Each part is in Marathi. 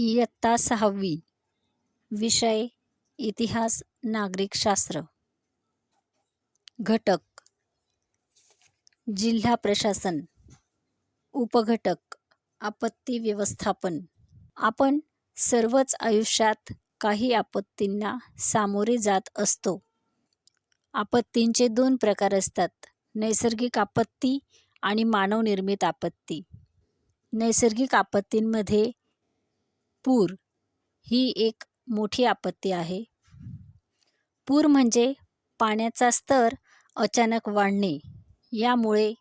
इयत्ता सहावी विषय इतिहास नागरिकशास्त्र घटक. जिल्हा प्रशासन. उपघटक. आपत्ती व्यवस्थापन. आपण सर्वच आयुष्यात काही आपत्तींना सामोरे जात असतो. आपत्तींचे दोन प्रकार असतात. नैसर्गिक आपत्ती आणि मानवनिर्मित आपत्ती. नैसर्गिक आपत्तींमध्ये पूर ही एक मोठी आपत्ती आहे. पूर म्हणजे पाण्याचा स्तर अचानक वाढणे. यामुळे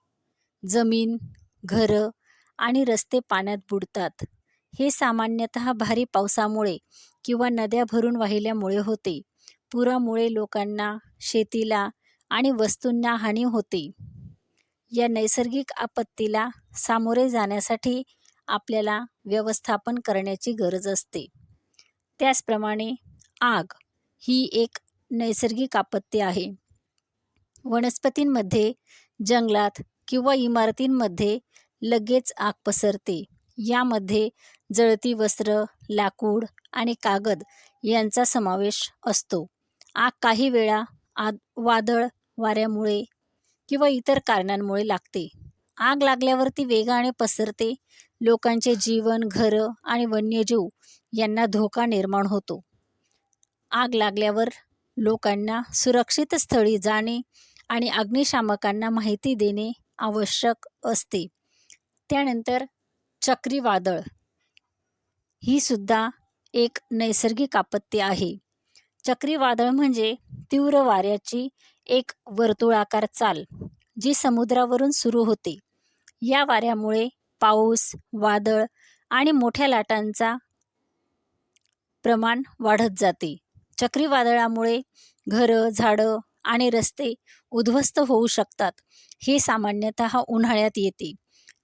जमीन घरं आणि रस्ते पाण्यात बुडतात. हे सामान्यतः भारी पावसामुळे किंवा नद्या भरून वाहिल्यामुळे होते. पुरामुळे लोकांना शेतीला आणि वस्तूंना हानी होते. या नैसर्गिक आपत्तीला सामोरे जाण्यासाठी आपल्याला व्यवस्थापन करण्याची गरज असते. त्याचप्रमाणे आग ही एक नैसर्गिक आपत्ती आहे. वनस्पतींमध्ये जंगलात किंवा इमारतींमध्ये लगेच आग पसरते. यामध्ये जळती वस्त्र लाकूड आणि कागद यांचा समावेश असतो. आग काही वेळा आ वादळ वाऱ्यामुळे किंवा इतर कारणांमुळे लागते. आग लागल्यावर ती वेगाने पसरते लोकांचे जीवन घरं आणि वन्यजीव यांना धोका निर्माण होतो. आग लागल्यावर लोकांना सुरक्षित स्थळी जाणे आणि अग्निशामकांना माहिती देणे आवश्यक असते. त्यानंतर चक्रीवादळ. ही सुद्धा एक नैसर्गिक आपत्ती आहे. चक्रीवादळ म्हणजे तीव्र वाऱ्याची एक वर्तुळाकार चाल जी समुद्रावरून सुरू होते. या वाऱ्यामुळे पाऊस वादळ आणि मोठ्या लाटांचा प्रमाण वाढत जाते. चक्रीवादळामुळे घरं झाडं आणि रस्ते उद्ध्वस्त होऊ शकतात हे सामान्यतः उन्हाळ्यात येते.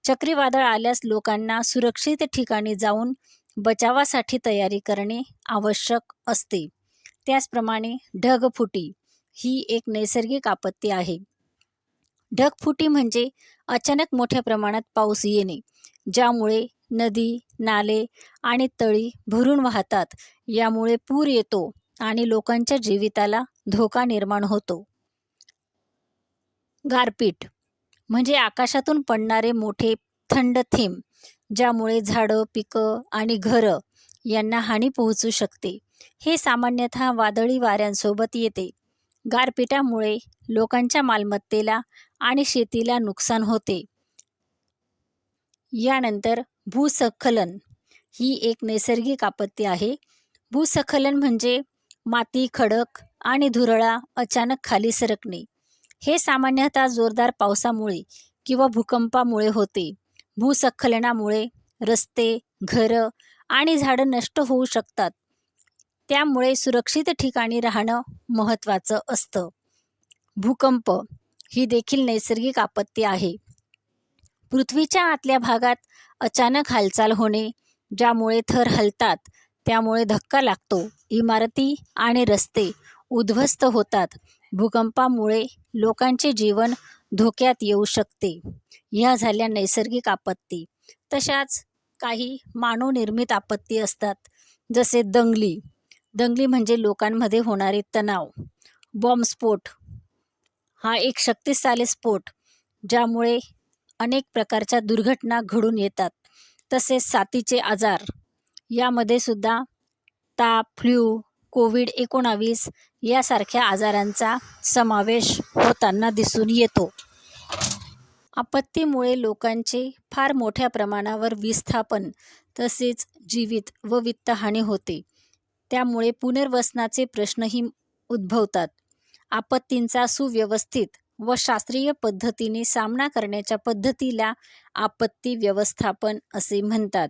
चक्रीवादळ आल्यास लोकांना सुरक्षित ठिकाणी जाऊन बचावासाठी तयारी करणे आवश्यक असते. त्याचप्रमाणे ढगफुटी ही एक नैसर्गिक आपत्ती आहे. ढगफुटी म्हणजे अचानक मोठ्या प्रमाणात पाऊस येणे ज्यामुळे नदी नाले आणि तळी भरून वाहतात. यामुळे पूर येतो आणि लोकांच्या जीविताला धोका निर्माण होतो. गारपीट म्हणजे आकाशातून पडणारे मोठे थंड थेंब ज्यामुळे झाडं पिकं आणि घरं यांना हानी पोहोचू शकते. हे सामान्यतः वादळी वाऱ्यांसोबत येते. गारपिटामुळे लोकांच्या मालमत्तेला आणि शेतीला नुकसान होते. यानंतर भूसखलन ही एक नैसर्गिक आपत्ती आहे. भूसखलन म्हणजे माती खडक आणि धुरळा अचानक खाली सरकणे. हे सामान्यतः जोरदार पावसामुळे किंवा भूकंपामुळे होते. भूसखलनामुळे रस्ते घरं आणि झाडं नष्ट होऊ शकतात. त्यामुळे सुरक्षित ठिकाणी राहणं महत्त्वाचं असतं. भूकंप ही देखील नैसर्गिक आपत्ती आहे. पृथ्वीच्या आतल्या भागात अचानक हालचाल होणे ज्यामुळे थर हलतात त्यामुळे धक्का लागतो. इमारती आणि रस्ते उद्ध्वस्त होतात. भूकंपामुळे लोकांचे जीवन धोक्यात येऊ शकते. ह्या झाल्या नैसर्गिक आपत्ती. तशाच काही मानवनिर्मित आपत्ती असतात जसे दंगली. दंगली म्हणजे लोकांमध्ये होणारे तणाव. बॉम्बस्फोट हा एक शक्तिशाली स्फोट ज्यामुळे अनेक प्रकारच्या दुर्घटना घडून येतात. तसेच साथीचे आजार. यामध्ये सुद्धा ताप फ्ल्यू कोविड एकोणावीस यासारख्या आजारांचा समावेश होताना दिसून येतो. आपत्तीमुळे लोकांचे फार मोठ्या प्रमाणावर विस्थापन तसेच जीवित व वित्तहानी होते. त्यामुळे पुनर्वसनाचे प्रश्नही उद्भवतात. आपत्तींचा सुव्यवस्थित व शास्त्रीय पद्धतीने सामना करण्याच्या पद्धतीला आपत्ती व्यवस्थापन असे म्हणतात.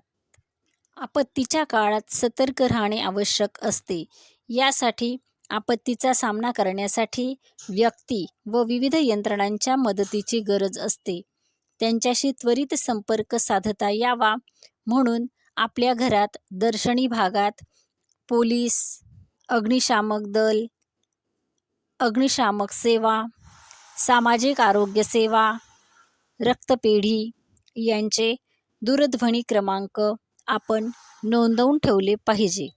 आपत्तीच्या काळात सतर्क राहणे आवश्यक असते. यासाठी आपत्तीचा सामना करण्यासाठी व्यक्ती व विविध यंत्रणांच्या मदतीची गरज असते. त्यांच्याशी त्वरित संपर्क साधता यावा म्हणून आपल्या घरात दर्शनी भागात पोलीस अग्निशामक दल अग्निशामक सेवा सामाजिक आरोग्य सेवा रक्तपेढी यांचे दूरध्वनी क्रमांक आपण नोंदवून ठेवले पाहिजे.